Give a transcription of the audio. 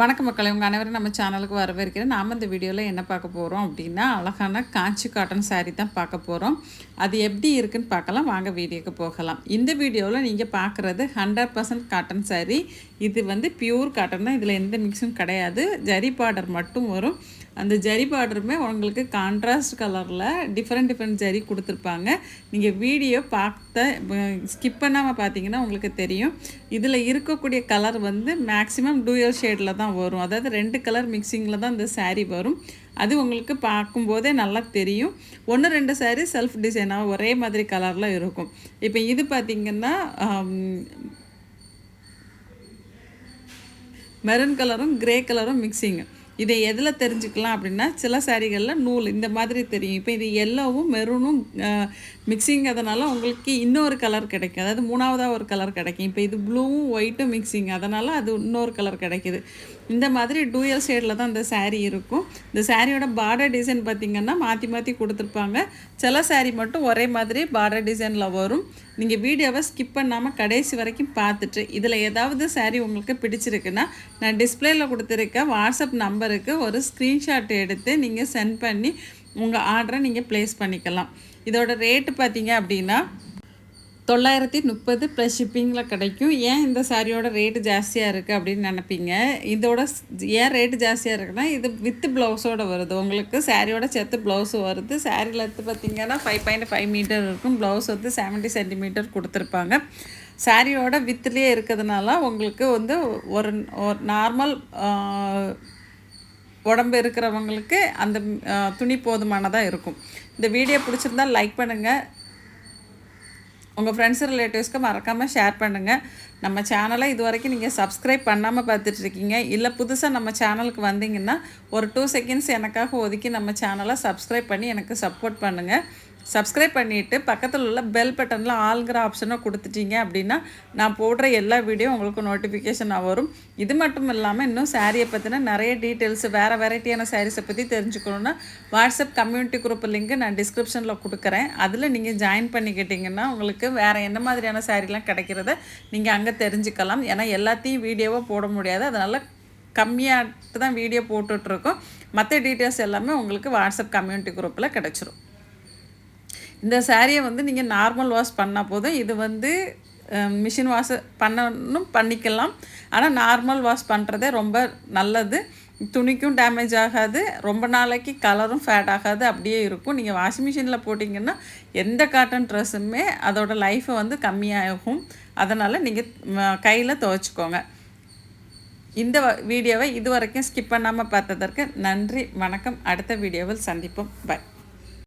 வணக்கம் மக்களை உங்கள் அனைவரும் நம்ம சேனலுக்கு வரவேற்கிறேன். நாம் இந்த வீடியோவில் என்ன பார்க்க போகிறோம் அப்படின்னா அழகான காஞ்சி காட்டன் saree தான் பார்க்க போகிறோம் அது எப்படி இருக்குன்னு பார்க்கலாம். வாங்க வீடியோக்கு போகலாம். இந்த வீடியோவில் நீங்கள் பார்க்குறது ஹண்ட்ரட் பர்சன்ட் காட்டன் saree. இது வந்து பியூர் காட்டன் தான். இதில் எந்த மிக்ஸும் கிடையாது. ஜரி பார்டர் மட்டும் வரும். அந்த ஜரி பார்டருமே உங்களுக்கு கான்ட்ராஸ்ட் கலரில் டிஃப்ரெண்ட் டிஃப்ரெண்ட் ஜரி கொடுத்துருப்பாங்க. நீங்கள் வீடியோ பார்த்த ஸ்கிப் பண்ணாமல் பார்த்தீங்கன்னா உங்களுக்கு தெரியும். இதில் இருக்கக்கூடிய கலர் வந்து மேக்ஸிமம் டூயல் ஷேடில் தான் வரும். அதாவது ரெண்டு கலர் மிக்சிங்கில் தான் இந்த சாரீ வரும். அது உங்களுக்கு பார்க்கும்போதே நல்லா தெரியும். ஒன்று ரெண்டு சாரீ செல்ஃப் டிசைனாக ஒரே மாதிரி கலரில் இருக்கும். இப்போ இது பார்த்திங்கன்னா மெரூன் கலரும் கிரே கலரும் மிக்சிங்கு இதை எதில் தெரிஞ்சுக்கலாம் அப்படின்னா சில சாரிகளில் நூல் இந்த மாதிரி தெரியும். இப்போ இது எல்லோவும் மெரூனும் மிக்சிங் அதனால் உங்களுக்கு இன்னொரு கலர் கிடைக்கும். அதாவது மூணாவதாக ஒரு கலர் கிடைக்கும். இப்போ இது ப்ளூவும் ஒயிட்டும் மிக்சிங் அதனால் அது இன்னொரு கலர் கிடைக்கிது. இந்த மாதிரி டூயல் ஷேடில் தான் இந்த saree இருக்கும். இந்த சாரியோட பார்டர் டிசைன் பார்த்திங்கன்னா மாற்றி மாற்றி கொடுத்துருப்பாங்க. சில saree மட்டும் ஒரே மாதிரி பார்டர் டிசைனில் வரும். நீங்கள் வீடியோவை ஸ்கிப் பண்ணாமல் கடைசி வரைக்கும் பார்த்துட்டு இதில் ஏதாவது saree உங்களுக்கு பிடிச்சிருக்குன்னா நான் டிஸ்பிளேயில் கொடுத்துருக்க வாட்ஸ்அப் நம்பர் நம்பருக்கு ஒரு ஸ்க்ரீன்ஷாட் எடுத்து நீங்கள் சென்ட் பண்ணி உங்கள் ஆர்டரை நீங்கள் ப்ளேஸ் பண்ணிக்கலாம். இதோட ரேட்டு பார்த்தீங்க அப்படின்னா தொள்ளாயிரத்தி முப்பது ப்ளஸ் ஷிப்பிங்கில் கிடைக்கும். ஏன் இந்த சாரியோட ரேட்டு ஜாஸ்தியாக இருக்குது அப்படின்னு நினைப்பீங்க? இதோட ஏன் ரேட்டு ஜாஸ்தியாக இருக்குன்னா இது வித் ப்ளவுஸோடு வருது. உங்களுக்கு சாரியோட சேர்த்து ப்ளவுஸு வருது. சாரியில் எடுத்து பார்த்தீங்கன்னா ஃபைவ் பாயிண்ட் ஃபைவ் மீட்டர் இருக்கும். ப்ளவுஸ் வந்து செவன்ட்டி சென்டிமீட்டர் கொடுத்துருப்பாங்க. சாரியோட வித்துலேயே இருக்கிறதுனால உங்களுக்கு வந்து ஒரு ஒரு நார்மல் உடம்பு இருக்கிறவங்களுக்கு அந்த துணி போதுமானதாக இருக்கும். இந்த வீடியோ பிடிச்சிருந்தா லைக் பண்ணுங்கள் உங்கள் ஃப்ரெண்ட்ஸ் ரிலேட்டிவ்ஸ்க்கு மறக்காமல் ஷேர் பண்ணுங்கள் நம்ம சேனலை இது வரைக்கும் நீங்கள் சப்ஸ்கிரைப் பண்ணாமல் பார்த்துட்ருக்கீங்க. இல்லை புதுசாக நம்ம சேனலுக்கு வந்தீங்கன்னா ஒரு டூ செகண்ட்ஸ் எனக்காக ஒதுக்கி நம்ம சேனலை சப்ஸ்கிரைப் பண்ணி எனக்கு சப்போர்ட் பண்ணுங்கள் சப்ஸ்கிரைப் பண்ணிவிட்டு பக்கத்தில் உள்ள பெல் பட்டனில் ஆளுங்கிற ஆப்ஷனை கொடுத்துட்டீங்க அப்படின்னா நான் போடுற எல்லா வீடியோ உங்களுக்கு நோட்டிஃபிகேஷனாக வரும். இது மட்டும் இல்லாமல் இன்னும் சாரியை பற்றின நிறைய டீட்டெயில்ஸ் வேறு வெரைட்டியான சாரீஸை பற்றி தெரிஞ்சுக்கணுன்னா வாட்ஸ்அப் கம்யூனிட்டி குரூப் லிங்க்கு நான் டிஸ்கிரிப்ஷனில் கொடுக்குறேன். அதில் நீங்கள் ஜாயின் பண்ணிக்கிட்டிங்கன்னா உங்களுக்கு வேறு என்ன மாதிரியான சாரீலாம் கிடைக்கிறத நீங்கள் அங்கே தெரிஞ்சுக்கலாம். ஏன்னா எல்லாத்தையும் வீடியோவாக போட முடியாது. அதனால் கம்மியாக தான் வீடியோ போட்டுட்ருக்கோம் மற்ற டீட்டெயில்ஸ் எல்லாமே உங்களுக்கு வாட்ஸ்அப் கம்யூனிட்டி குரூப்பில் கிடச்சிரும். இந்த சாரியை வந்து நீங்கள் நார்மல் வாஷ் பண்ணால் போதும். இது வந்து மிஷின் வாஷ் பண்ணணும் பண்ணிக்கலாம். ஆனால் நார்மல் வாஷ் பண்ணுறதே ரொம்ப நல்லது. துணிக்கும் டேமேஜ் ஆகாது. ரொம்ப நாளைக்கு கலரும் ஃபேட் ஆகாது. அப்படியே இருக்கும். நீங்கள் வாஷிங் மிஷினில் போட்டிங்கன்னா எந்த காட்டன் ட்ரெஸ்ஸுமே அதோட லைஃப்பை வந்து கம்மியாகும். அதனால் நீங்கள் கையில் துவைச்சிக்கோங்க. இந்த வீடியோவை இது வரைக்கும் ஸ்கிப் பண்ணாமல் பார்த்ததற்கு நன்றி. வணக்கம். அடுத்த வீடியோவில் சந்திப்போம். பை